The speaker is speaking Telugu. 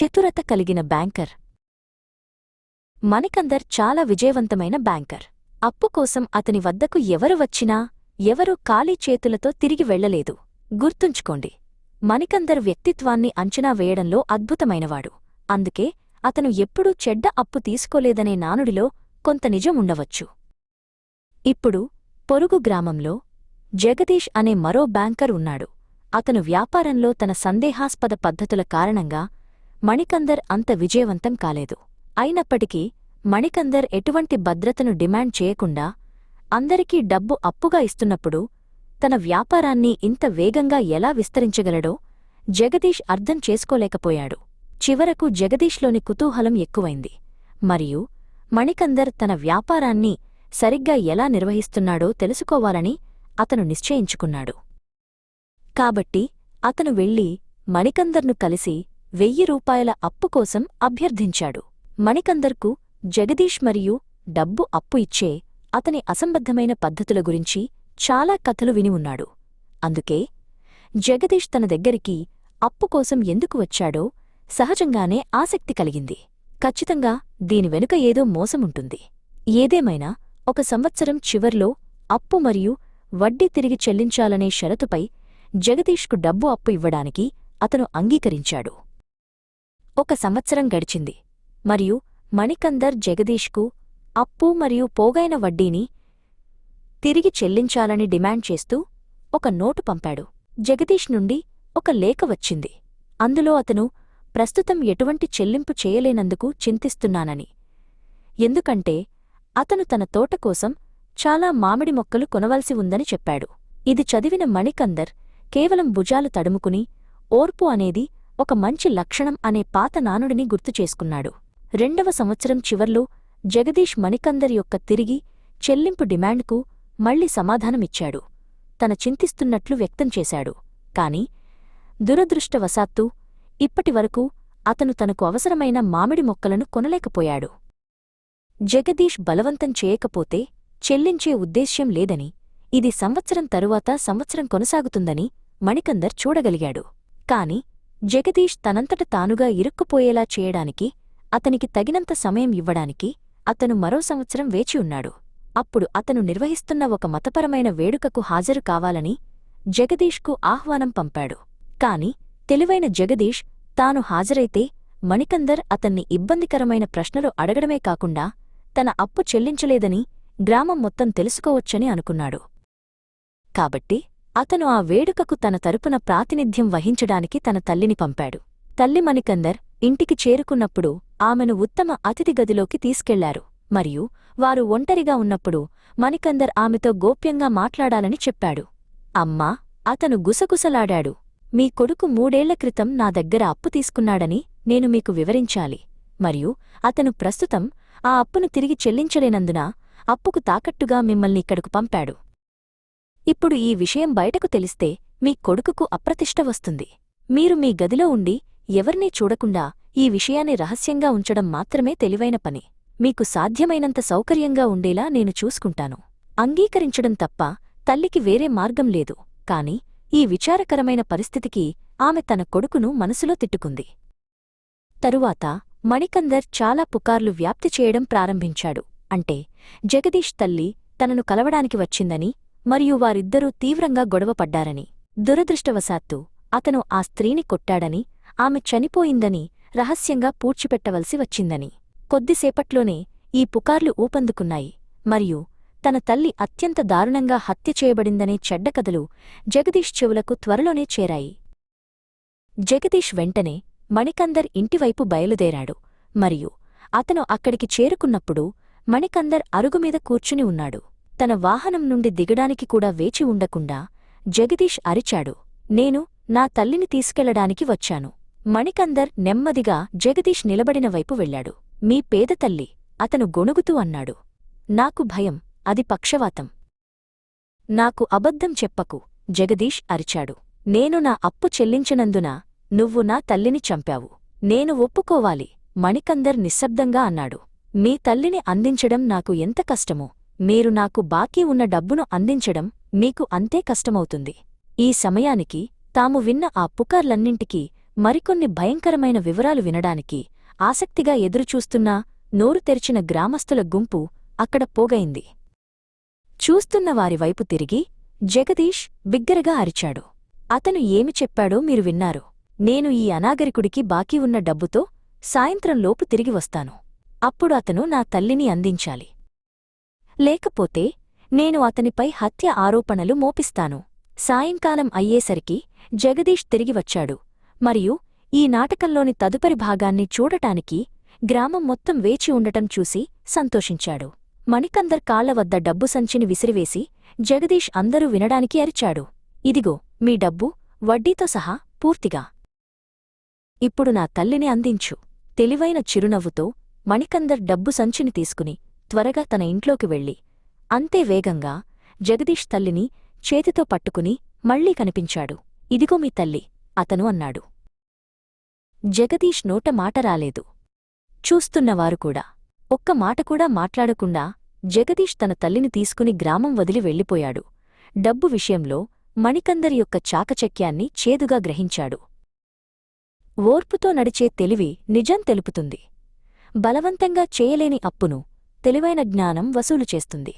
చతురత కలిగిన బ్యాంకర్. మణికందర్ చాలా విజయవంతమైన బ్యాంకర్. అప్పు కోసం అతని వద్దకు ఎవరు వచ్చినా ఎవరూ ఖాళీ చేతులతో తిరిగి వెళ్ళలేదు గుర్తుంచుకోండి మణికందర్ వ్యక్తిత్వాన్ని అంచనా వేయడంలో అద్భుతమైనవాడు. అందుకే అతను ఎప్పుడూ చెడ్డ అప్పు తీసుకోలేదనే నానుడిలో కొంత నిజం ఉండవచ్చు. ఇప్పుడు పొరుగు గ్రామంలో జగదీష్ అనే మరో బ్యాంకర్ ఉన్నాడు. అతను వ్యాపారంలో తన సందేహాస్పద పద్ధతుల కారణంగా మణికందర్ అంత విజయవంతం కాలేదు. అయినప్పటికీ మణికందర్ ఎటువంటి భద్రతను డిమాండ్ చేయకుండా అందరికీ డబ్బు అప్పుగా ఇస్తున్నప్పుడు తన వ్యాపారాన్ని ఇంత వేగంగా ఎలా విస్తరించగలడో జగదీష్ అర్థం చేసుకోలేకపోయాడు. చివరకు జగదీష్లోని కుతూహలం ఎక్కువైంది. మరియు మణికందర్ తన వ్యాపారాన్ని సరిగ్గా ఎలా నిర్వహిస్తున్నాడో తెలుసుకోవాలని అతను నిశ్చయించుకున్నాడు. కాబట్టి అతను వెళ్ళి మణికందర్ను కలిసి వెయ్యి రూపాయల అప్పు కోసం అభ్యర్థించాడు. మణికందర్కు జగదీష్ మరియు డబ్బు అప్పు ఇచ్చే అతని అసంబద్ధమైన పద్ధతుల గురించి చాలా కథలు విని ఉన్నాడు. అందుకే జగదీష్ తన దగ్గరికి అప్పు కోసం ఎందుకు వచ్చాడో సహజంగానే ఆసక్తి కలిగింది. ఖచ్చితంగా దీని వెనుక ఏదో మోసముంటుంది ఏదేమైనా ఒక సంవత్సరం చివర్లో అప్పు మరియు వడ్డీ తిరిగి చెల్లించాలనే షరతుపై జగదీష్కు డబ్బు అప్పు ఇవ్వడానికి అతను అంగీకరించాడు. ఒక సంవత్సరం గడిచింది. మరియు మణికందర్ జగదీష్కు అప్పు మరియు పోగైన వడ్డీని తిరిగి చెల్లించాలని డిమాండ్ చేస్తూ ఒక నోటు పంపాడు. జగదీష్ నుండి ఒక లేఖ వచ్చింది. అందులో అతను ప్రస్తుతం ఎటువంటి చెల్లింపు చేయలేనందుకు చింతిస్తున్నానని. ఎందుకంటే అతను తన తోట కోసం చాలా మామిడి మొక్కలు కొనవలసి ఉందని చెప్పాడు. ఇది చదివిన మణికందర్ కేవలం భుజాలు తడుముకుని ఓర్పు అనేది ఒక మంచి లక్షణం అనే పాత నానుడిని గుర్తుచేసుకున్నాడు రెండవ సంవత్సరం చివర్లో జగదీష్ మణికందర్ యొక్క తిరిగి చెల్లింపు డిమాండ్కు మళ్ళీ సమాధానమిచ్చాడు. తన చింతిస్తున్నట్లు వ్యక్తం చేశాడు. కాని దురదృష్టవశాత్తు ఇప్పటివరకు అతను తనకు అవసరమైన మామిడి మొక్కలను కొనలేకపోయాడు. జగదీష్ బలవంతం చేయకపోతే చెల్లించే ఉద్దేశ్యం లేదని ఇది సంవత్సరం తరువాత సంవత్సరం కొనసాగుతుందని మణికందర్ చూడగలిగాడు. కాని జగదీష్ తనంతట తానుగా ఇరుక్కుపోయేలా చేయడానికి అతనికి తగినంత సమయం ఇవ్వడానికి అతను మరో సంవత్సరం వేచి ఉన్నాడు. అప్పుడు అతను నిర్వహిస్తున్న ఒక మతపరమైన వేడుకకు హాజరు కావాలని జగదీష్కు ఆహ్వానం పంపాడు. కాని తెలివైన జగదీష్ తాను హాజరైతే మణికందర్ అతన్ని ఇబ్బందికరమైన ప్రశ్నలు అడగడమే కాకుండా తన అప్పు చెల్లించలేదని గ్రామం మొత్తం తెలుసుకోవచ్చని అనుకున్నాడు. కాబట్టి అతను ఆ వేడుకకు తన తరపున ప్రాతినిధ్యం వహించడానికి తన తల్లిని పంపాడు. తల్లి మణికందర్ ఇంటికి చేరుకున్నప్పుడు ఆమెను ఉత్తమ అతిథి గదిలోకి తీసుకెళ్ళారు. మరియు వారు ఒంటరిగా ఉన్నప్పుడు మణికందర్ ఆమెతో గోప్యంగా మాట్లాడాలని చెప్పాడు. అమ్మా అతను గుసగుసలాడాడు. మీ కొడుకు మూడేళ్ళ క్రితం నా దగ్గర అప్పు తీసుకున్నాడని నేను మీకు వివరించాలి. మరియు అతను ప్రస్తుతం ఆ అప్పును తిరిగి చెల్లించలేనందున అప్పుకు తాకట్టుగా మిమ్మల్ని ఇక్కడకు పంపాడు. ఇప్పుడు ఈ విషయం బయటకు తెలిస్తే మీ కొడుకుకు అప్రతిష్ట వస్తుంది. మీరు మీ గదిలో ఉండి ఎవర్నీ చూడకుండా ఈ విషయాన్ని రహస్యంగా ఉంచడం మాత్రమే తెలివైన పని. మీకు సాధ్యమైనంత సౌకర్యంగా ఉండేలా నేను చూసుకుంటాను. అంగీకరించడం తప్ప తల్లికి వేరే మార్గం లేదు. కాని ఈ విచారకరమైన పరిస్థితికి ఆమె తన కొడుకును మనసులో తిట్టుకుంది. తరువాత మణికందర్ చాలా పుకార్లు వ్యాప్తి చేయడం ప్రారంభించాడు. అంటే జగదీష్ తల్లి తనను కలవడానికి వచ్చిందని మరియు వారిద్దరూ తీవ్రంగా గొడవపడ్డారని దురదృష్టవశాత్తు అతను ఆ స్త్రీని కొట్టాడని ఆమె చనిపోయిందని రహస్యంగా పూడ్చిపెట్టవలసి వచ్చిందని. కొద్దిసేపట్లోనే ఈ పుకార్లు ఊపందుకున్నాయి మరియు తన తల్లి అత్యంత దారుణంగా హత్య చేయబడిందనే చెడ్డకథలు జగదీష్ చెవులకు త్వరలోనే చేరాయి. జగదీష్ వెంటనే మణికందర్ ఇంటివైపు బయలుదేరాడు మరియు అతను అక్కడికి చేరుకున్నప్పుడు మణికందర్ అరుగుమీద కూర్చుని ఉన్నాడు. తన వాహనం నుండి దిగడానికి కూడా వేచి ఉండకుండా జగదీష్ అరిచాడు. నేను నా తల్లిని తీసుకెళ్ళడానికి వచ్చాను. మణికందర్ నెమ్మదిగా జగదీష్ నిలబడిన వైపు వెళ్ళాడు మీ పేద తల్లి అతను గొణుగుతూ అన్నాడు. నాకు భయం అది పక్షవాతం. నాకు అబద్ధం చెప్పకు జగదీష్ అరిచాడు. నేను నా అప్పు చెల్లించినందున నువ్వు నా తల్లిని చంపావు. నేను ఒప్పుకోవాలి మణికందర్ నిశ్శబ్దంగా అన్నాడు. మీ తల్లిని అందించడం నాకు ఎంత కష్టమో మీరు నాకు బాకీ ఉన్న డబ్బును అందించడం మీకు అంతే కష్టమవుతుంది. ఈ సమయానికి తాము విన్న ఆ పుకార్లన్నింటికీ మరికొన్ని భయంకరమైన వివరాలు వినడానికి ఆసక్తిగా ఎదురుచూస్తున్న నోరు తెరిచిన గ్రామస్తుల గుంపు అక్కడ పోగైంది. చూస్తున్న వారి వైపు తిరిగి జగదీష్ బిగ్గరగా అరిచాడు. అతను ఏమి చెప్పాడో మీరు విన్నారు. నేను ఈ అనాగరికుడికి బాకీ ఉన్న డబ్బుతో సాయంత్రంలోపు తిరిగి వస్తాను. అప్పుడు అతను నా తల్లిని అందించాలి. లేకపోతే నేను అతనిపై హత్య ఆరోపణలు మోపిస్తాను. సాయంకాలం అయ్యేసరికి జగదీష్ తిరిగి వచ్చాడు. మరియు ఈ నాటకంలోని తదుపరి భాగాన్ని చూడటానికి గ్రామం మొత్తం వేచి ఉండటం చూసి సంతోషించాడు. మణికందర్ కాళ్ళ వద్ద డబ్బు సంచిని విసిరివేసి జగదీష్ అందరూ వినడానికి అరిచాడు. ఇదిగో మీ డబ్బు వడ్డీతో సహా పూర్తిగా. ఇప్పుడు నా తల్లిని అందించు. తెలివైన చిరునవ్వుతో మణికందర్ డబ్బు సంచిని తీసుకుని త్వరగా తన ఇంట్లోకి వెళ్ళి అంతే వేగంగా జగదీష్ తల్లిని చేతితో పట్టుకుని మళ్ళీ కనిపించాడు. ఇదిగో మీ తల్లి అతను అన్నాడు. జగదీష్ నోట మాట రాలేదు. చూస్తున్నవారు కూడా ఒక్క మాట కూడా మాట్లాడకుండా జగదీష్ తన తల్లిని తీసుకుని గ్రామం వదిలి వెళ్ళిపోయాడు. డబ్బు విషయంలో మణికందరి యొక్క చాకచక్యాన్ని చేదుగా గ్రహించాడు. ఓర్పుతో నడిచే తెలివి నిజం తెలుపుతుంది. బలవంతంగా చేయలేని అప్పును తెలివైన జ్ఞానం వసూలు చేస్తుంది.